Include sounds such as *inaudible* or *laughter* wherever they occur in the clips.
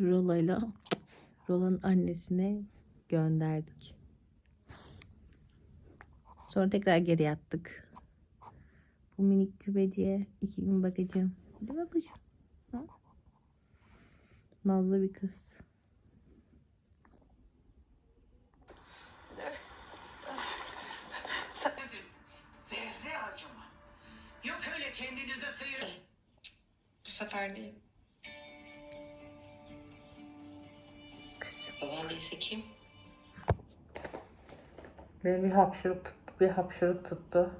Rola'yla Rola'nın annesine gönderdik. Sonra tekrar geri yattık. Bu minik kübeciye iki gün bakacağım. Hadi bak kuşum. Ha? Nazlı bir kız. Zerre acıma. Yok öyle kendinize sıyırın. Bu sefer değil. Babaannesi kim? Benim bir hapşırık tuttu, bir hapşırık tuttu.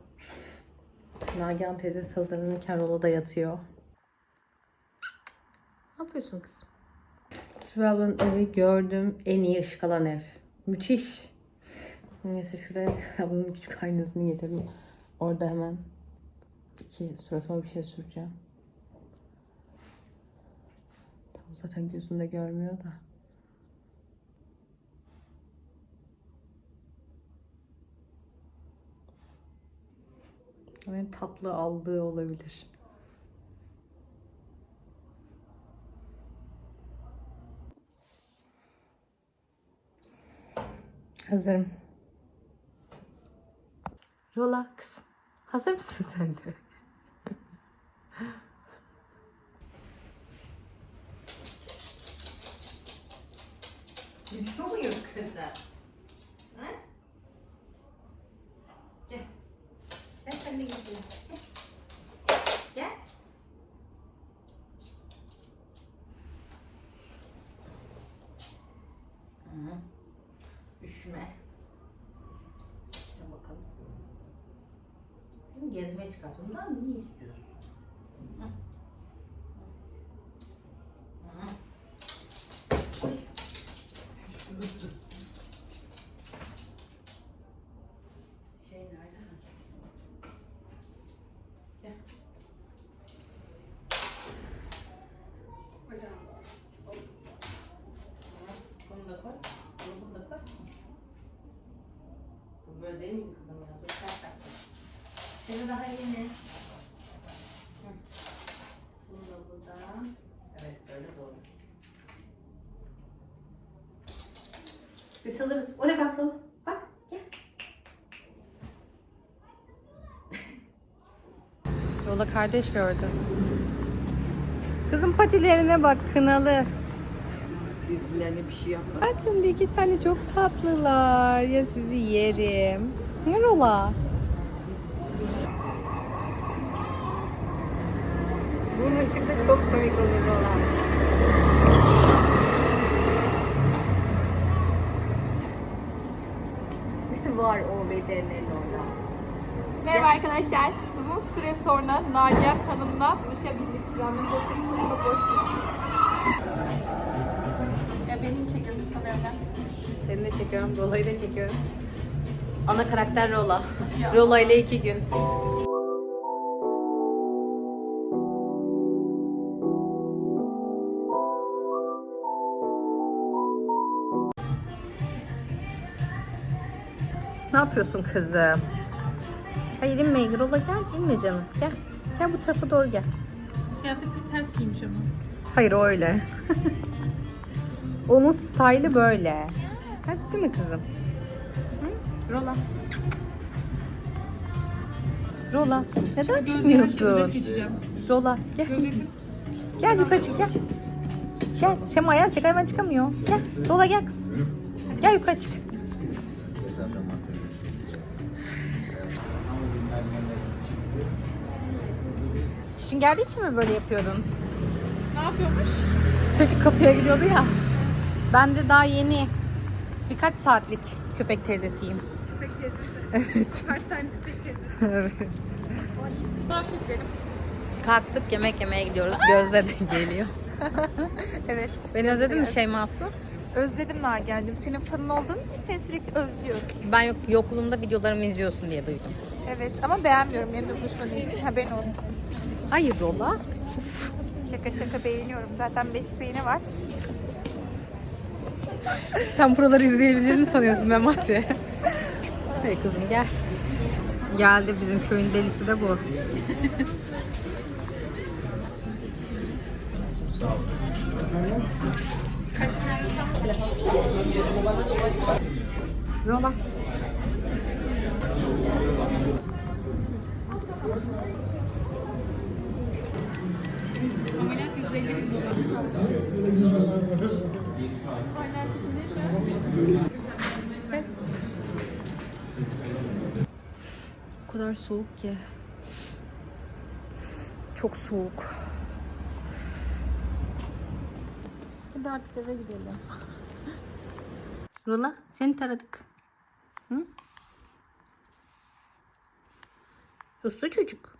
Nagihan teyze hazırlanırken Rola'da yatıyor. Ne yapıyorsun kızım? Sibel ablanın evi gördüm en iyi ışık alan ev. Müthiş. Neyse şuraya Sibel ablanın küçük aynasını getirdim. Orada hemen iki suratıma bir şey süreceğim. Tam zaten gözünde görmüyor da. En tatlı aldığı olabilir. Hazırım. Kızım. Hazır mısın sen de? Muyuz kızım? Ha? De gideyim. Gel. Üşüme. Gel bakalım. Seni gezmeye çıkartıyorum. Bundan niye istiyorsun? Hı. Hı. Oy. Şey nerede? Gel. Tamam, Bunu da koy. Bunu da koy. Bu böyle değil mi kızım ya? Dur kalk kalk. Seni daha yeni. Bunu da buradan. Evet böyle doğru. Biz hazırız. Oraya bak Rola. Bak gel. *laughs* Rola kardeş gördü. Kızım patilerine bak kınalı. Birbirlerine bir şey yapma. Bakın bir iki tane çok tatlılar. Ya sizi yerim. Ne Rola? Bunun çıksa çok komik olur Rola. *laughs* Var o bedenin orada. Merhaba arkadaşlar. Uzun süre sonra Nagihan Hanım'la buluşabildik. Randevum çok çok boş Ya beni çekiyorsun sanıyorum ben. Seni de çekiyorum, Rola'yı da çekiyorum. Ana karakter Rola. Rola ile iki gün. Yapıyorsun kızım? Hayır inme. Rola gel. inme canım. Gel. Gel bu tarafa doğru gel. Kıyafetin ters giymiş ama. Hayır o öyle. *laughs* Onun style'ı böyle. Hadi değil mi kızım? Hı? Rola. Rola. Neden çıkmıyorsun? geçeceğim. Rola gel. Gel yukarı çık gel. Gel. Sema ayağını çek hayvan çıkamıyor. Gel. Rola gel kız. Gel yukarı çık. İşin geldiği için mi böyle yapıyordun? Ne yapıyormuş? Sürekli kapıya gidiyordu ya. Ben de daha yeni birkaç saatlik köpek teyzesiyim. Köpek teyzesi. Evet. *laughs* Kaç tane köpek teyzesi. *laughs* evet. Fotoğraf çekelim. Kalktık yemek yemeye gidiyoruz. Gözde de geliyor. *laughs* Evet. Beni özledin mi Şeyma Su? Özledim Nagihan'cığım. Senin fanın olduğum için seni sürekli özlüyorum. Ben yok, yokluğumda videolarımı izliyorsun diye duydum. Evet ama beğenmiyorum benimle buluşmadığın için haberin olsun. Hayrola? Şaka şaka beğeniyorum. Zaten beş beğeni var. Sen buraları izleyebilir mi sanıyorsun Memati? Hey kızım gel. Geldi bizim köyün delisi de bu. Rola. Ameliyat 150 bin dolar. Pes. O kadar soğuk ki. Çok soğuk. Hadi artık eve gidelim. *laughs* Rola seni taradık. Hı? Uslu çocuk.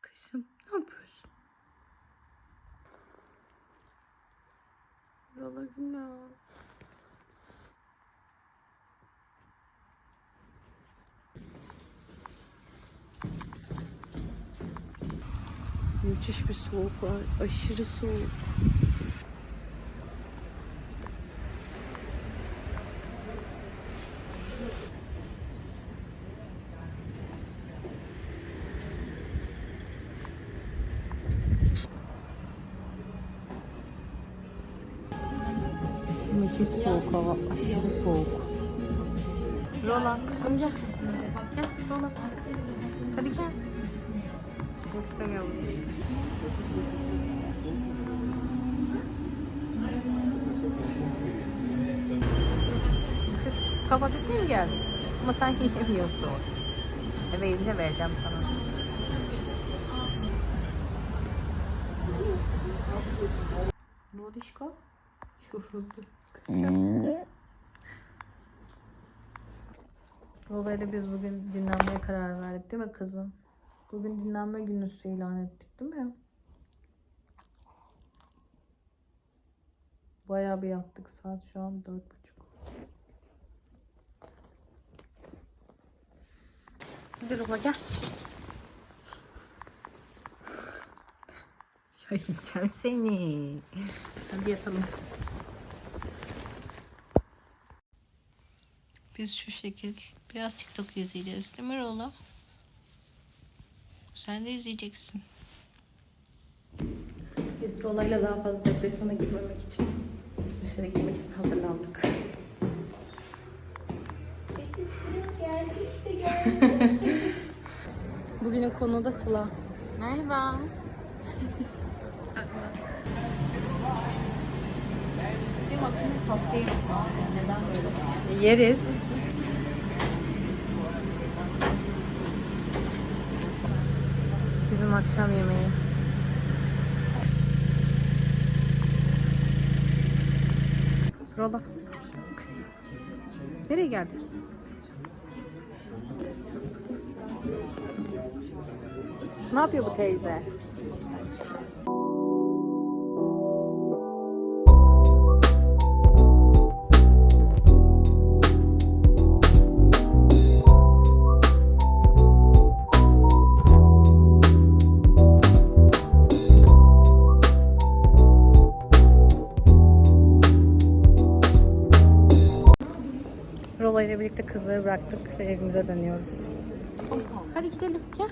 Kızım ne yapıyorsun? Rola günah. Müthiş bir soğuk var. Aşırı soğuk. Müthiş soğuk hava. Aşırı soğuk. Rola kızım gel. Gel Rola. Hadi gel. Çıkmak istemiyorum. Kız etmeye mi geldin? Ama sen yiyemiyorsun. Eve gidince vereceğim sana. Rodişko. Yoruldu. Dolayısıyla biz bugün dinlenmeye karar verdik değil mi kızım? Bugün dinlenme günü ilan ettik değil mi? Bayağı bir yattık saat şu an dört buçuk. Hadi Ruba gel. Ya yiyeceğim seni. Hadi yatalım. Biz şu şekil biraz TikTok izleyeceğiz değil mi Rola? Sen de izleyeceksin. Biz Rola'yla daha fazla depresyona girmemek için dışarı gitmek için hazırlandık. Bugünün konuğu da Sıla. Merhaba. *laughs* Neden böyle? Yeriz. Bizim akşam yemeği. Rola. Kızım. Nereye geldik? Ne yapıyor bu teyze? Birlikte kızları bıraktık ve evimize dönüyoruz. Hadi gidelim gel.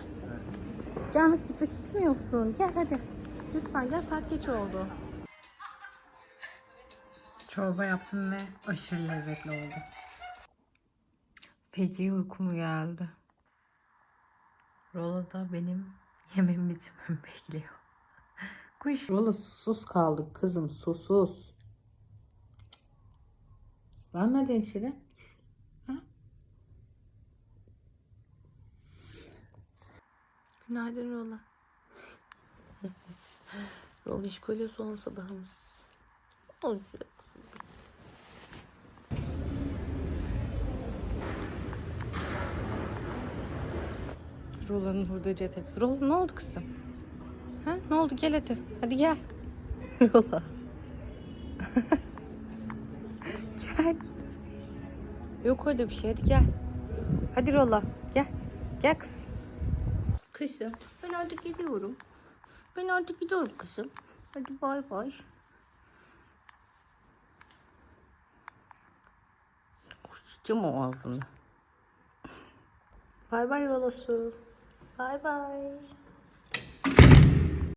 Gelmek gitmek istemiyorsun. Gel hadi. Lütfen gel saat geç oldu. Çorba yaptım ve aşırı lezzetli oldu. Feci uykum geldi. Rola da benim yemeğim bitmemi *laughs* bekliyor. Kuş. Rola susuz kaldık kızım susuz. Vermedi hemşire. Günaydın Rola. *laughs* Rola işgaliyor son sabahımız. Olacak. Rola'nın hurdacı tepsi. Rola ne oldu kızım? Ha? Ne oldu? Gel hadi. Hadi gel. *laughs* Rola. *laughs* gel. Yok orada bir şey. Hadi gel. Hadi Rola. Gel. Gel kızım. Kızım ben artık gidiyorum. Ben artık gidiyorum kızım. Hadi bay bay. Kuşacağım o ağzını. Bay bay Rolası. Bay bay.